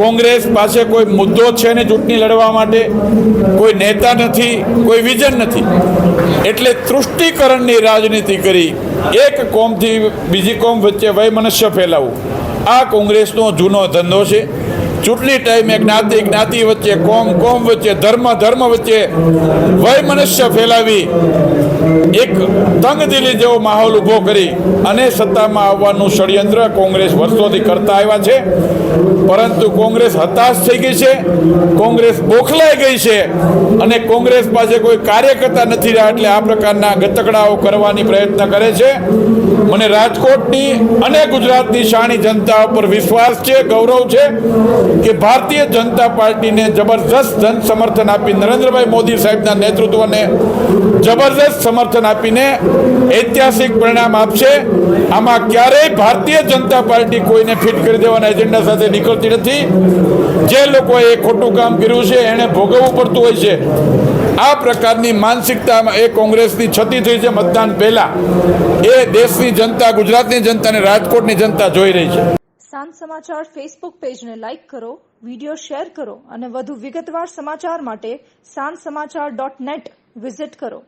કોંગ્રેસ પાસે કોઈ મુદ્દો છે ને ચૂંટણી લડવા માટે? કોઈ નેતા નથી, કોઈ વિઝન નથી. એટલે તૃષ્ટિકરણની રાજનીતિ કરી, એક કોમથી બીજી કોમ વચ્ચે વયમનસ્ય ફેલાવવું આ કોંગ્રેસનો જૂનો ધંધો છે. ચૂંટણી ટાઈમે જ્ઞાતિ જ્ઞાતિ વચ્ચે, કોમ કોમ વચ્ચે, ધર્મ ધર્મ વચ્ચે વયમનસ્ય ફેલાવી એક તંગદિલી જેવો માહોલ ઊભો કરી અને સત્તામાં આવવાનું ષડયંત્ર કોંગ્રેસ વર્ષોથી કરતા આવ્યા છે. પરંતુ કોંગ્રેસ હતાશ થઈ ગઈ છે, કોંગ્રેસ બોખલાઈ ગઈ છે અને કોંગ્રેસ પાસે કોઈ કાર્યકર્તા નથી રહ્યા એટલે આ પ્રકારના ગતકડાઓ કરવાની પ્રયત્ન કરે છે. મને રાજકોટની અને ગુજરાતની શાણી જનતા ઉપર વિશ્વાસ છે, ગૌરવ છે કે ભારતીય જનતા પાર્ટીને જબરજસ્ત જન સમર્થન આપી નરેન્દ્રભાઈ મોદી સાહેબના નેતૃત્વને જબરજસ્ત સમર્થન આપીને ઐતિહાસિક પરિણામ આપશે. આમાં ક્યારેય ભારતીય જનતા પાર્ટી કોઈને ફિટ કરી દેવાના એજન્ડા સાથે નીકળતી નથી. જે લોકોએ ખોટું કામ કર્યું છે એણે ભોગવવું પડતું હોય છે. આ પ્રકારની માનસિકતામાં એ કોંગ્રેસની છતી થઈ છે મતદાન પહેલા. એ દેશની જનતા, ગુજરાતની જનતા અને રાજકોટની જનતા જોઈ રહી છે. સાંજ સમાચાર ફેસબુક પેજને લાઇક કરો વીડિયો શેર કરો અને વધુ વિગતવાર સમાચાર માટે સાંજ સમાચાર ડોટ નેટ વિઝિટ કરો.